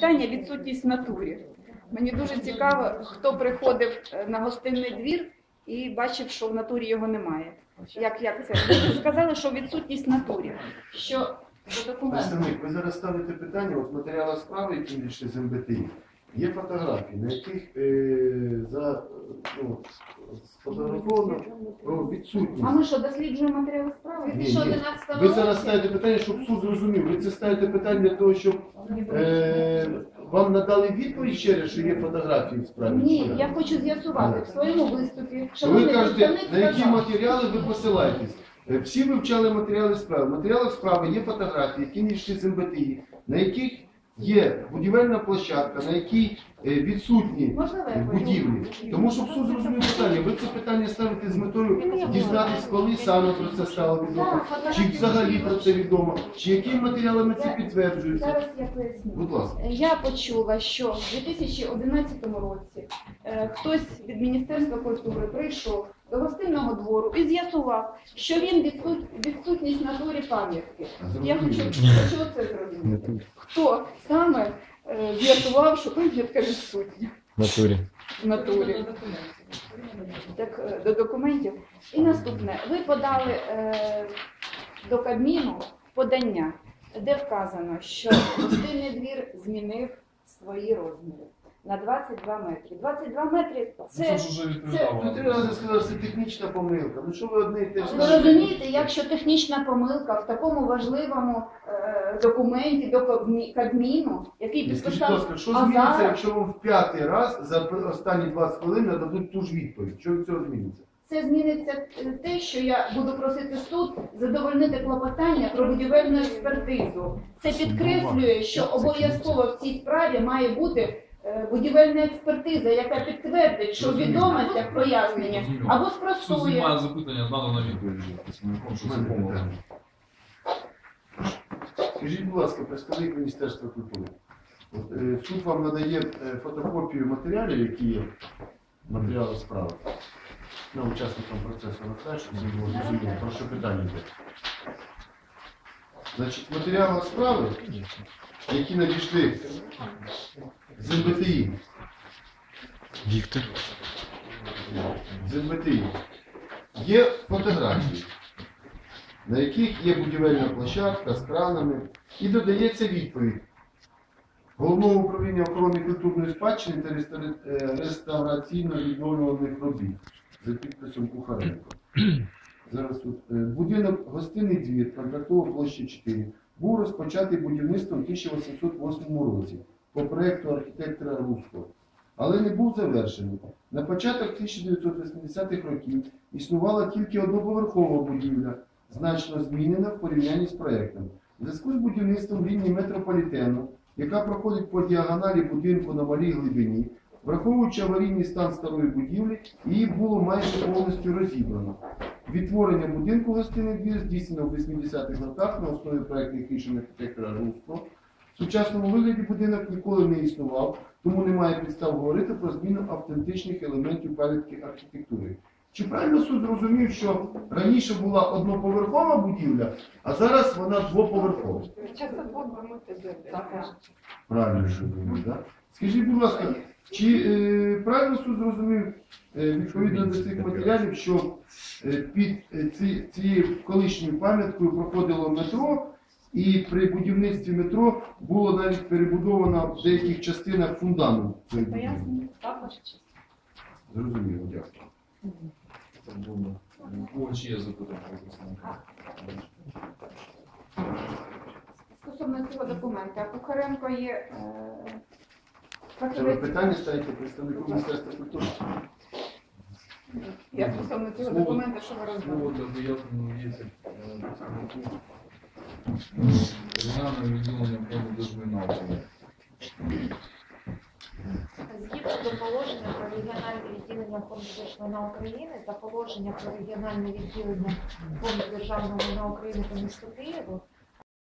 Питання відсутність натурі. Мені дуже цікаво, хто приходив е, на гостинний двір і бачив, що в натурі його немає. Як, як це? Ви сказали, що відсутність натурі. Що до. Ви зараз ставите питання, от матеріали справи, які надійшли з МБТІ, є фотографії, на яких е, за, ну, сфотографовано про відсутність. А ми що, досліджуємо матеріали справи? Ні, ні. Ви зараз ставите питання, щоб суд зрозумів. Ви це ставите питання для того, щоб е, вам надали відповідь ще раз, що є фотографії в справі? Ні, я хочу з'ясувати в своєму виступі. Ви Шановний кажете, представник на які сказав, матеріали ви посилаєтесь? Е, Всі вивчали матеріали справи. В матеріалах справи є фотографії, які не йшли з МБТІ, на яких є будівельна площадка, на якій е, відсутні будівлі. Тому щоб суд зрозумів питання, ви це питання ставите з метою дізнатись, коли саме про це стало відомо, чи взагалі про це відомо, чи якими матеріалами це підтверджується. Зараз я поясню. Будь ласка. Я почула, що в 2011 році е, хтось від Міністерства культури прийшов гостинного двору і з'ясував, що він відсут... відсутність на дворі пам'ятки. Я хочу, хочу це зрозуміти. Хто саме е, з'ясував, що пам'ятка відсутня натурі. в натурі? Так, е, до документів. І наступне. Ви подали е, до Кабміну подання, де вказано, що гостинний двір змінив свої розміри на 22 метри. 22 метри це. Це ж уже Ну, три рази сказав, що це технічна помилка. Ну що ви одне і те ж Ви розумієте, якщо технічна помилка в такому важливому е, документі до Кабмі- Кабміну, який Скажіть, будь підписав, ласка, що зміниться, якщо вам в п'ятий раз за останні 20 хвилин нададуть ту ж відповідь? Що від цього зміниться? це зміниться е, те, що я буду просити суд задовольнити клопотання про будівельну експертизу. Це підкреслює, що обов'язково в цій справі має бути будівельна експертиза, яка підтвердить, що в відомостях пояснення або Суд спростує. знімає запитання, надана відповідь що це помилка. Скажіть, будь ласка, представник Міністерства культури. От, е, суд вам надає е, фотокопію матеріалів, які є матеріали справи. На учасникам процесу на те, щоб це було зрозуміло, про що питання йде. Значить, матеріали справи, які надійшли з МБТІ, Віктор. з МБТІ, є фотографії, на яких є будівельна площадка з кранами, і додається відповідь Головного управління охорони культурної спадщини та е, реставраційно-відновлюваних робіт за підписом Кухаренко. Зараз тут е, будинок гостинний двір, контрактова площа 4, був розпочатий будівництвом в 1808 році по проекту архітектора Руського, але не був завершений. На початок 1980-х років існувала тільки одноповерхова будівля, значно змінена в порівнянні з проектом. У зв'язку з будівництвом лінії метрополітену, яка проходить по діагоналі будинку на малій глибині, враховуючи аварійний стан старої будівлі, її було майже повністю розібрано. Відтворення будинку гостинний двір здійснено в 80-х роках на основі проектних рішень архітектора Руського. В сучасному вигляді будинок ніколи не існував, тому немає підстав говорити про зміну автентичних елементів пам'ятки архітектури. Чи правильно суд зрозумів, що раніше була одноповерхова будівля, а зараз вона двоповерхова? Правильно зрозумів, так? Скажіть, будь ласка, чи е, правильно суд зрозумів е, відповідно до цих матеріалів, що е, під е, ці, цією колишньою пам'яткою проходило метро, і при будівництві метро було навіть перебудовано в деяких частинах фундамент? Пояснення? Так, ваша честь. Зрозуміло, дякую. Це було. Чи є запитання? Стосовно цього документа, Кухаренко є Це ви фахівець. питання ставите представнику Міністерства культури? Я стосовно цього Слово- документа, що ви Слово для е, представнику регіонального відділення фонду держмайна Згідно до положення про регіональне відділення Фонду держмайна України та положення про регіональне відділення Фонду державного майна України по місту Києву,